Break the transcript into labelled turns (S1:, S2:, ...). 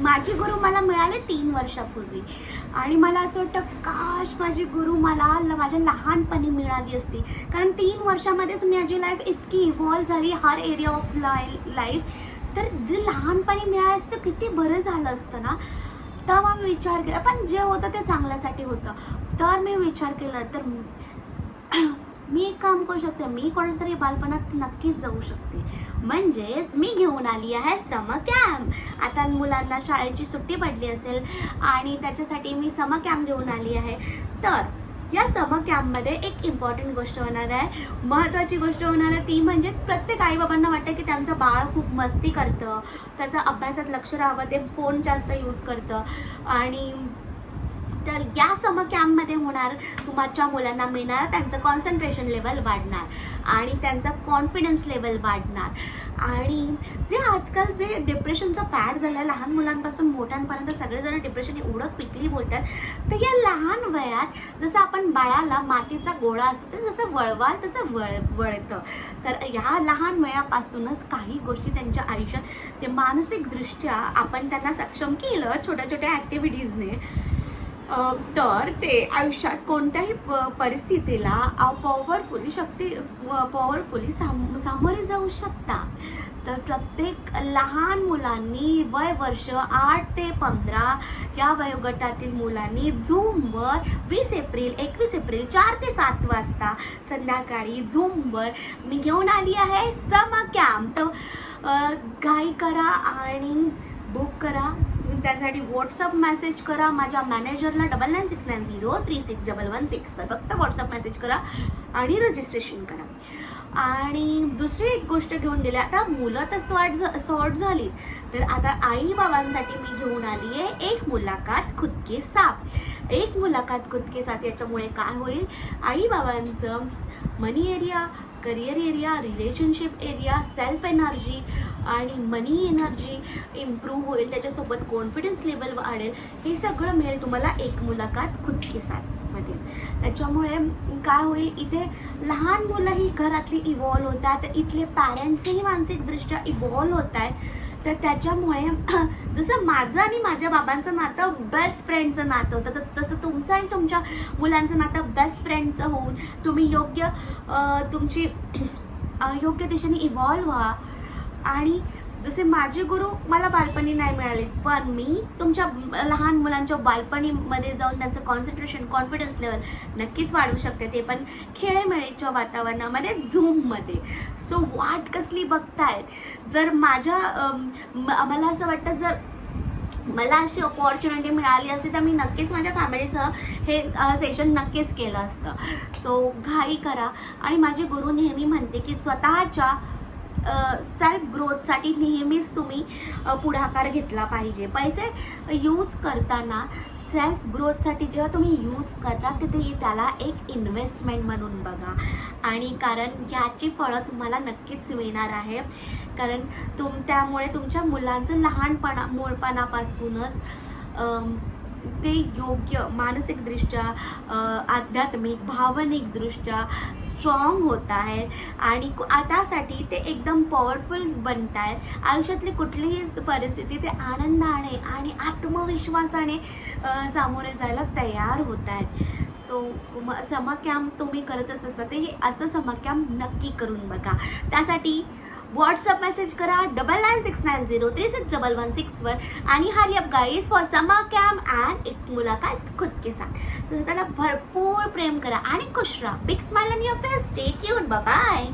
S1: माझे गुरु मला मिळाले तीन वर्षापूर्वी. आणि मला असं वाटतं काश माझी गुरु मला ल- माझ्या लहानपणी मिळाली असती. कारण तीन वर्षामध्येच माझी लाईफ इतकी इव्हॉल्व झाली हर एरिया ऑफ लाय लाईफ तर जे लहानपणी मिळालं असतं किती बरं झालं असतं ना? तेव्हा मी विचार केला पण जे होतं ते चांगल्यासाठी होतं. तर मी विचार केला तर मी एक काम करू शकते. मी कोणाच्या तरी बालपणात नक्कीच जाऊ शकते. म्हणजेच मी घेऊन आली आहे सम कॅम्प आता मुलांना शाळेची सुट्टी पडली असेल आणि त्याच्यासाठी मी सम कॅम्प घेऊन आली आहे. तर या सम कॅम्पमध्ये एक इम्पॉर्टंट गोष्ट होणार आहे. महत्त्वाची गोष्ट होणार आहे ती म्हणजे प्रत्येक आईबाबांना वाटतं की त्यांचं बाळ खूप मस्ती करतं. त्याचं अभ्यासात लक्ष राहावं ते फोन जास्त यूज करतं. आणि तर या सम कॅम्पमध्ये होणार तुमच्या मुलांना मिळणार त्यांचं कॉन्सन्ट्रेशन लेवल वाढणार आणि त्यांचा कॉन्फिडन्स लेवल वाढणार. आणि जे आजकाल जे डिप्रेशनचं फॅट झालं आहे लहान मुलांपासून मोठ्यांपर्यंत सगळेजण डिप्रेशन एवढं पिकली बोलतात तर या लहान वयात जसं आपण बाळाला मातीचा गोळा असतो ते जसं वळवाल तसं वळ वळतं. तर ह्या लहान वयापासूनच काही गोष्टी त्यांच्या आयुष्यात ते मानसिकदृष्ट्या आपण त्यांना सक्षम केलं छोट्या छोट्या ॲक्टिव्हिटीजने तर ते आयुष्यात कोणत्याही प- परिस्थितीला पॉवरफुली शक्ती पॉवरफुली साम सामोरे जाऊ शकता. तर प्रत्येक लहान मुलांनी वय वर्ष आठ ते पंधरा या वयोगटातील मुलांनी झूमवर वीस एप्रिल एकवीस एप्रिल चार ते सात वाजता संध्याकाळी झूमवर मी घेऊन आली आहे सम कॅम्प. तर अ, करा आणि बुक करा. त्यासाठी व्हॉट्सअप मेसेज करा. माझ्या मॅनेजरला double nine six nine zero three six double one सिक्सवर फक्त व्हॉट्सअप मेसेज करा आणि रजिस्ट्रेशन करा. आणि दुसरी एक गोष्ट घेऊन दिली आता मुलं तर सॉर्ट सॉर्ट झाली. तर आता आई बाबांसाठी मी घेऊन आली आहे एक मुलाखत खुदके साप. एक मुलाखत खुदके साप साथ याच्यामुळे काय होईल? आई बाबांचं money area career area relationship area self energy आणि मनी एनर्जी इम्प्रूव्ह होईल त्याच्यासोबत कॉन्फिडन्स लेवल वाढेल हे सगळं मिळेल तुम्हाला एक मुलाखत खुद के साथमध्ये त्याच्यामुळे काय होईल इथे लहान मुलंही घरातली इव्हॉल्व होतात इथले पॅरेंट्सही मानसिकदृष्ट्या इव्हॉल्व होत आहेत तर त्याच्यामुळे जसं माझं आणि माझ्या बाबांचं नातं बेस्ट फ्रेंडचं नातं होतं तर तसं तुमचं आणि तुमच्या मुलांचं नातं बेस्ट फ्रेंडचं होऊन तुम्ही योग्य तुमची योग्य दिशेने इव्हॉल्व व्हा. आणि जसे माझे गुरु मला बालपणी नाही मिळाले पण मी तुमच्या लहान मुलांच्या बालपणीमध्ये जाऊन त्यांचं कॉन्सन्ट्रेशन कॉन्फिडन्स लेवल नक्कीच वाढवू शकते. ते पण खेळेमेळीच्या वातावरणामध्ये झूममध्ये सो वाट कसली बघतायत? जर माझ्या मला असं वाटतं जर मला अशी अपॉर्च्युनिटी मिळाली असती तर मी नक्कीच माझ्या फॅमिलीसह हे सेशन नक्कीच केलं असतं. सो घाई करा. आणि माझे गुरु नेहमी म्हणते की स्वतःच्या सेल्फ ग्रोथसाठी नेहमीच तुम्ही पुढाकार घेतला पाहिजे. पैसे यूज करताना सेल्फ ग्रोथसाठी जेव्हा तुम्ही यूज करता तिथे त्याला एक इन्व्हेस्टमेंट म्हणून बघा. आणि कारण याची फळं तुम्हाला नक्कीच मिळणार आहे. कारण तुम त्यामुळे तुमच्या मुलांचं लहानपणा मूळपणापासूनच ते योग्य मानसिकदृष्ट्या आध्यात्मिक भावनिकदृष्ट्या स्ट्रॉंग होत आहेत. आणि आतासाठी ते एकदम पॉवरफुल बनत आहेत. आयुष्यातली कुठलीही परिस्थिती ते आनंदाने आणि आत्मविश्वासाने सामोरे जायला तयार होत आहेत. सो म कॅम्प तुम्ही करतच असता ते हे असं समाकॅम्प नक्की करून बघा. त्यासाठी व्हॉट्सअप मेसेज करा double nine six nine zero three six double one सिक्सवर आणि hurry up guys for summer camp and एक मुलाकात खुद के साथ. त्याला भरपूर प्रेम करा. आणि खुश राहा. Big smile on your face stay tune bye